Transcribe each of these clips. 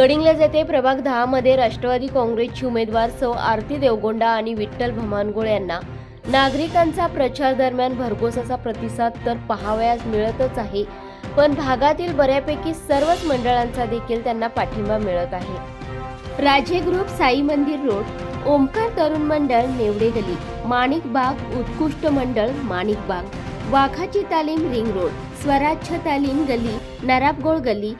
गडिंग्लज येथे प्रभाग दहामध्ये राष्ट्रवादी काँग्रेसची उमेदवार सौ आरती देवगोंडा आणि विठ्ठल भमानगोळ यांना. नागरिकांचा प्रचार दरम्यान भरघोस असा प्रतिसाद तर पाहावयास मिळतच आहे. पण भागातील बऱ्यापैकी सर्वच मंडळांचा देखील त्यांना पाठिंबा मिळत आहे. राजे ग्रुप साई मंदिर रोड ओमकार तरुण मंडळ नेवडे गली माणिक बाग उत्कृष्ट मंडळ माणिक बाग वाघाची तालीम रिंग रोड स्वराज्य तालीम गली नराबगोळ गली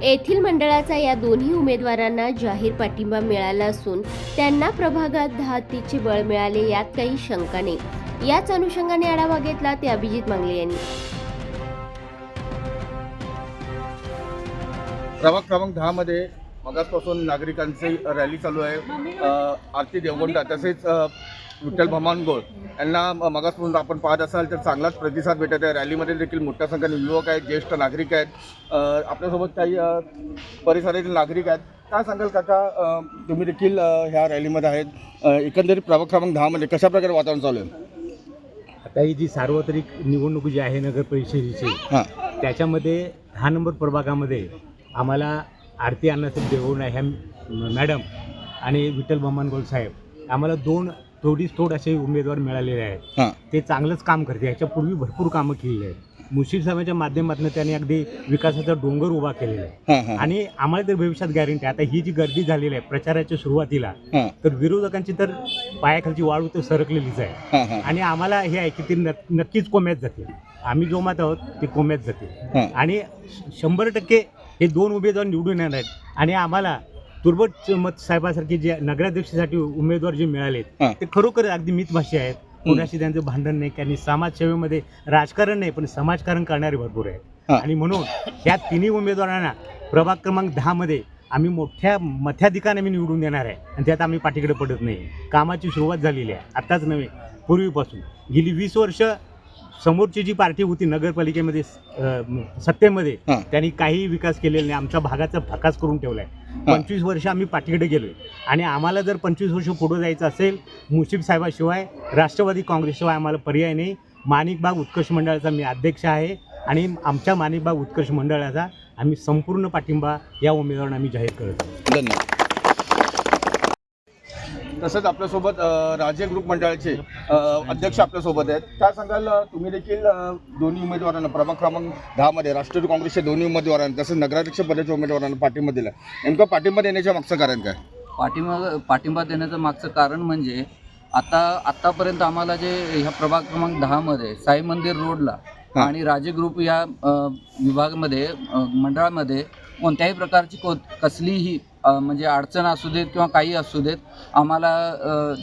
येथील मंडळाचा या दोन्ही उमेदवारांना जाहीर पाठिंबा मिळाला असून त्यांना प्रभागात दहा हत्तीचे बळ मिळाले यात काही शंका नाही. याच अनुषंगाने आढावा घेतला ते अभिजित मांगले यांनी. प्रभाग क्रमांक दहामध्ये मगासपासून नागरिकांची रॅली चालू आहे. आरती देवगोंडा तसेच विठ्ठल भमानगोळ यांना मगासपासून आपण पाहत असाल तर चांगलाच प्रतिसाद भेटत आहे. रॅलीमध्ये देखील मोठ्या संख्येने युवक आहेत ज्येष्ठ नागरिक आहेत. आपल्यासोबत काही परिसरातील नागरिक आहेत. काय सांगाल काका? तुम्ही देखील ह्या रॅलीमध्ये आहेत. एकंदरीत प्रभाग क्रमांक दहामध्ये कशा प्रकारे वातावरण चालू आहे? आता ही जी सार्वत्रिक निवडणूक जी आहे नगर परिषदेची हां. त्याच्यामध्ये दहा नंबर प्रभागामध्ये आम्हाला आरती अण्णासाहेब देवगुणा ह्या मॅडम आणि विठ्ठल बमानगोल साहेब आम्हाला दोन थोडीच थोड असे उमेदवार मिळालेले आहेत. हां. ते चांगलंच काम करते ह्याच्यापूर्वी भरपूर कामं केलेली आहेत. मुशीर साहेबांच्या माध्यमातून त्यांनी अगदी विकासाचा डोंगर उभा केलेला आहे. हां हां. आणि आम्हाला तर भविष्यात गॅरंटी आता ही जी गर्दी झालेली आहे प्रचाराच्या सुरुवातीला हां. तर विरोधकांची तर पायाखालची वाळू तर सरकलेलीच आहे. हां हां. आणि आम्हाला हे आहे की ते नक- नक्कीच कोम्यात जातील. आम्ही जो मत आहोत ते कोम्यात जातील. हां. आणि शंभर टक्के हे दोन उमेदवार निवडून येणार आहेत. आणि आम्हाला तुर्बट मत साहेबासारखे जे नगराध्यक्षासाठी उमेदवार जे मिळालेत. ते खरोखर अगदी मितभाषी आहेत. कोणाशी त्यांचं भांडण नाही त्यांनी समाजसेवेमध्ये राजकारण नाही पण समाजकारण करणारे भरपूर आहेत. आणि म्हणून ह्या तिन्ही उमेदवारांना प्रभाग क्रमांक दहामध्ये आम्ही मोठ्या मध्याधिकाने आम्ही निवडून देणार आहे. आणि त्यात आम्ही पाठीकडे पडत नाही. कामाची सुरुवात झालेली आहे. आत्ताच नव्हे पूर्वीपासून. गेली वीस वर्ष समोरची जी पार्टी होती नगरपालिकेमध्ये सत्तेमध्ये. त्यांनी काही विकास केलेला नाही. आमच्या भागाचा फकास करून ठेवला आहे पंचवीस वर्ष आम्ही पाठीकडे गेलोय. आणि आम्हाला जर पंचवीस वर्ष पुढं जायचं असेल मुशीफ साहेबाशिवाय राष्ट्रवादी काँग्रेसशिवाय आम्हाला पर्याय नाही. माणिकबाग उत्कर्ष मंडळाचा मी अध्यक्ष आहे आणि आमच्या माणिकबाग उत्कर्ष मंडळाचा आम्ही संपूर्ण पाठिंबा या उमेदवारांना आम्ही जाहीर करत धन्यवाद. तसंच आपल्यासोबत राजे ग्रुप मंडळाचे अध्यक्ष आपल्यासोबत आहेत. काय सांगाल अ, तुम्ही देखील दोन्ही उमेदवारांना प्रभाग क्रमांक दहामध्ये राष्ट्रवादी काँग्रेसच्या दोन्ही उमेदवारांना तसंच नगराध्यक्ष पदाच्या उमेदवारांना पाठिंबा दिला नेमकं पाठिंबा देण्याच्या मागचं कारण काय? पाठिंबा पाठिंबा देण्याचं मागचं कारण म्हणजे आता आत्तापर्यंत आम्हाला जे ह्या प्रभाग क्रमांक दहामध्ये साई मंदिर रोडला. आणि राजे ग्रुप या विभागामध्ये मंडळामध्ये कोणत्याही प्रकारची को कसलीही म्हणजे अडचण असू देत किंवा काही असू देत आम्हाला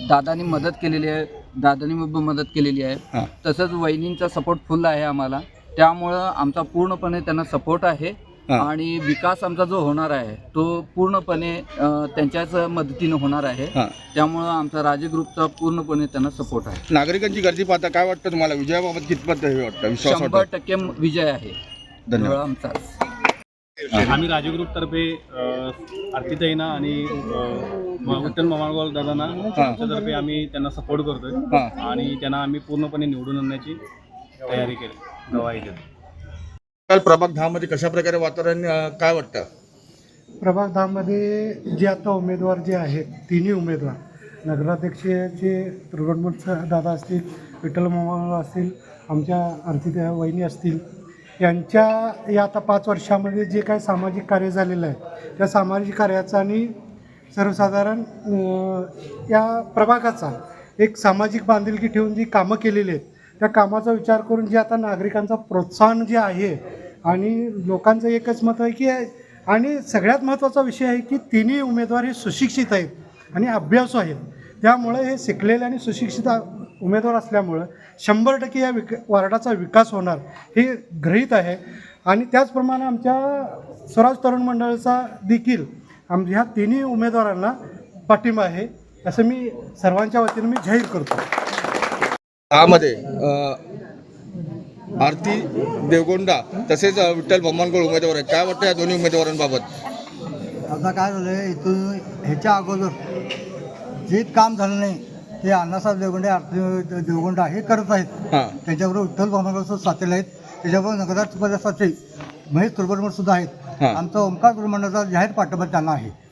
दादानी मदत केलेली आहे. दादानी मदत केलेली आहे. तसंच वहिनींचा सपोर्ट फुल आहे आम्हाला. त्यामुळं आमचा पूर्णपणे त्यांना सपोर्ट आहे. आणि विकास आमचा जो होणार आहे तो पूर्णपणे त्यांच्याच मदतीनं होणार आहे. त्यामुळं आमचा राजे ग्रुपचा पूर्णपणे त्यांना सपोर्ट आहे. नागरिकांची गर्दी पाहता काय वाटतं तुम्हाला? विजयाबाबत कितपत हे शंभर टक्के विजय आहे. धन्यवाद. आमचाच आम्ही राजू ग्रुपतर्फे अ, आरतीताईंना आणि विठ्ठल ममाळगोल दादांना आमच्यातर्फे आम्ही त्यांना सपोर्ट करतोय. हां. आणि त्यांना आम्ही पूर्णपणे निवडून आणण्याची तयारी केली. गवाही देतो. काल प्रभाग दहामध्ये कशा प्रकारे वातावरण काय वाटतं? प्रभाग दहामध्ये जे आता उमेदवार जे आहेत तिन्ही उमेदवार नगराध्यक्षाचे दुर्गणमठ दादा असतील विठ्ठल मामा असतील आमच्या अर्थित्या वहिनी असतील यांच्या या आता पाच वर्षामध्ये जे काय सामाजिक कार्य झालेलं आहे त्या सामाजिक कार्याचा आणि सर्वसाधारण या प्रभागाचा एक सामाजिक बांधिलकी ठेवून जी कामं केलेली आहेत त्या कामाचा विचार करून जे आता नागरिकांचा प्रोत्साहन जे आहे आणि लोकांचं एकच मत आहे की आणि सगळ्यात महत्त्वाचा विषय आहे की तिन्ही उमेदवार हे सुशिक्षित आहेत आणि अभ्यासू आहेत. त्यामुळे हे शिकलेले आणि सुशिक्षित उमेदवार असल्यामुळं शंभर टक्के या विक वार्डाचा विकास होणार हे गृहीत आहे. आणि त्याचप्रमाणे आमच्या स्वराज तरुण मंडळाचा देखील आम ह्या तिन्ही उमेदवारांना पाठिंबा आहे असं मी सर्वांच्या वतीनं मी जाहीर करतो. दहामध्ये अ, आरती देवगोंडा तसेच विठ्ठल भमानगड उमेदवार आहेत. काय वाटतं या दोन्ही उमेदवारांबाबत? आता काय झालं आहे इथून ह्याच्या अगोदर जे काम झालं नाही ते अण्णासाहेब देवगोंडे आरती देवगोंडा हे करत आहेत. हां. त्याच्याबरोबर विठ्ठल भामगावचं साथीला आहेत. त्याच्याबरोबर नगराध्यक्षपदासाठी महेश तुरबडमठ सुद्धा आहेत. आमचा ओमकार गुरुमंडळाचा जाहीर पाठिंबा त्यांना आहे.